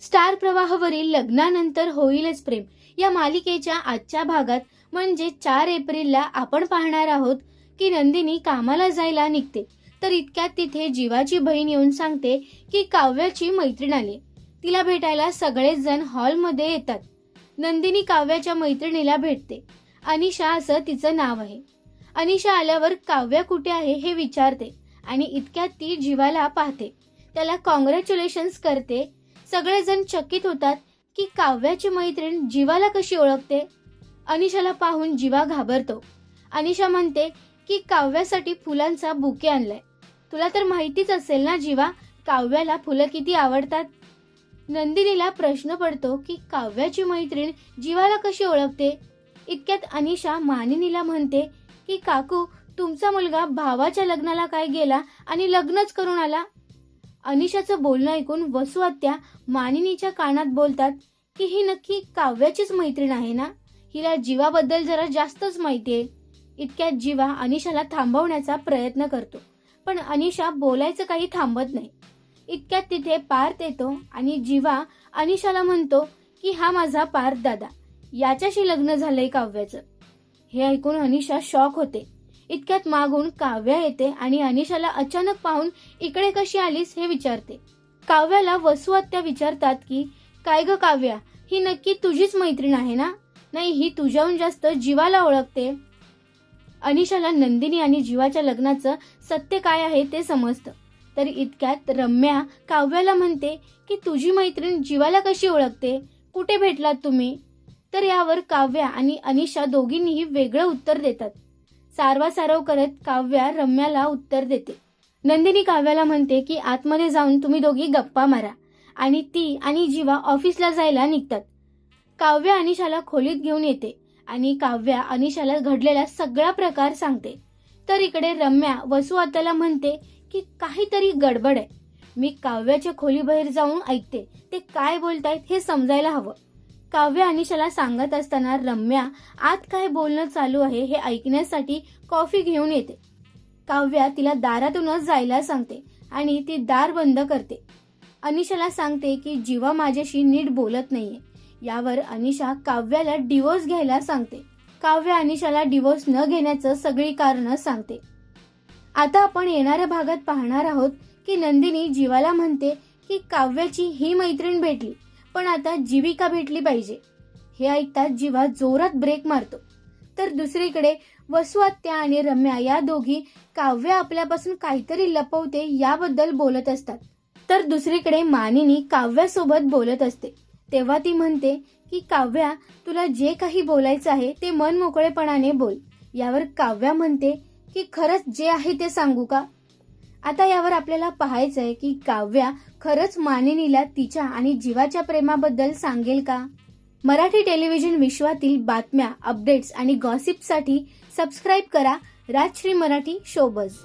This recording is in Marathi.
स्टार प्रवाहावरील लग्नानंतर होईलच प्रेम. या मालिकेच्या आजच्या भागात म्हणजे चार एप्रिलला आपण पाहणार आहोत की नंदिनी कामाला जायला निघते. तर इतक्यात तिथे जीवाची बहीण येऊन सांगते की काव्याची मैत्रीण आली. तिला भेटायला सगळेच जण हॉलमध्ये येतात. नंदिनी काव्याच्या मैत्रिणीला भेटते. अनिशा असं तिचं नाव आहे. अनिशा आल्यावर काव्य कुठे आहे हे विचारते आणि इतक्यात ती जीवाला पाहते. त्याला कॉंग्रॅच्युलेशन्स करते सगळेजण चकित होतात की काव्याची मैत्रीण जीवाला कशी ओळखते? अनिशाला पाहून जीवा घाबरतो. अनिशा म्हणते की काव्यासाठी फुलांचा बुके आणलाय. तुला तर माहितीच असेल ना जीवा काव्याला फुलं किती आवडतात? नंदिनीला प्रश्न पडतो की काव्याची मैत्रीण जीवाला कशी ओळखते? इतक्यात अनिशा मानिनीला म्हणते की काकू तुमचा मुलगा भावाच्या लग्नाला काय गेला आणि लग्नच करून आला? अनिशाचं बोलणं ऐकून वसू आत्या मानिनीच्या कानात बोलतात की ही नक्की काव्याचीच मैत्रीण आहे ना? हिला जीवाबद्दल जरा जास्तच माहिती आहे. इतक्यात जीवा अनिशाला थांबवण्याचा प्रयत्न करतो. पण अनिशा बोलायचं काही थांबत नाही. इतक्यात तिथे पार्थ येतो आणि जीवा अनिशाला म्हणतो की हा माझा पार्थ दादा. याच्याशी लग्न झालंय काव्याचं. हे ऐकून अनिशा शॉक होते. इतक्यात मागून काव्या येते आणि अनिशाला अचानक पाहून इकडे कशी आलीस हे विचारते. काव्याला वसू आत्या विचारतात की काय ग काव्या ही नक्की तुझीच मैत्रीण आहे ना? नाही ही तुझ्याहून जास्त जीवाला ओळखते. अनिशाला नंदिनी आणि जीवाच्या लग्नाचं सत्य काय आहे ते समजतं. तर इतक्यात रम्या काव्याला म्हणते की तुझी मैत्रीण जीवाला कशी ओळखते? कुठे भेटलात तुम्ही? तर यावर काव्या आणि अनिशा दोघींनीही वेगळं उत्तर देतात. सारवासारव करत काव्या रम्याला उत्तर देते. नंदिनी काव्याला म्हणते की आतमध्ये जाऊन तुम्ही दोघी गप्पा मारा आणि ती आणि जीवा ऑफिसला जायला निघतात. काव्या अनिशाला खोलीत घेऊन येते आणि काव्या अनिशाला घडलेला सगळा प्रकार सांगते. तर इकडे रम्या वसू म्हणते की काहीतरी गडबड आहे. मी काव्याच्या खोलीबाहेर जाऊन ऐकते ते काय बोलतायत हे समजायला हवं. काव्य अनिशाला सांगत असताना रम्या आत काय बोलणं चालू आहे हे ऐकण्यासाठी कॉफी घेऊन येते. काव्या तिला दारातूनच जायला सांगते आणि ती दार बंद करते. अनिशाला सांगते की जीवा माझ्याशी नीट बोलत नाहीये. यावर अनिशा काव्याला डिवोर्स घ्यायला सांगते. काव्य अनिशाला डिवोर्स न घेण्याचं सगळी कारणं सांगते. आता आपण येणाऱ्या भागात पाहणार आहोत की नंदिनी जीवाला म्हणते की काव्याची ही मैत्रीण भेटली. पण आता जीविका भेटली पाहिजे. हे ऐकताच जीवा जोरात ब्रेक मारतो. तर दुसरीकडे वसुआत्या आणि रम्या या दोघी काव्य आपल्यापासून काहीतरी लपवते याबद्दल बोलत असतात. तर दुसरीकडे मानिनी काव्यासोबत बोलत असते. तेव्हा ती म्हणते की काव्या तुला जे काही बोलायचं आहे ते मन मोकळेपणाने बोल. यावर काव्या म्हणते की खरंच जे आहे ते सांगू का? आता यावर आपल्याला पाहायचंय की काव्या खरंच मानिनीला तिच्या आणि जीवाच्या प्रेमाबद्दल सांगेल का? मराठी टेलिव्हिजन विश्वातील बातम्या अपडेट्स आणि गॉसिपसाठी सबस्क्राईब करा राजश्री मराठी शोबज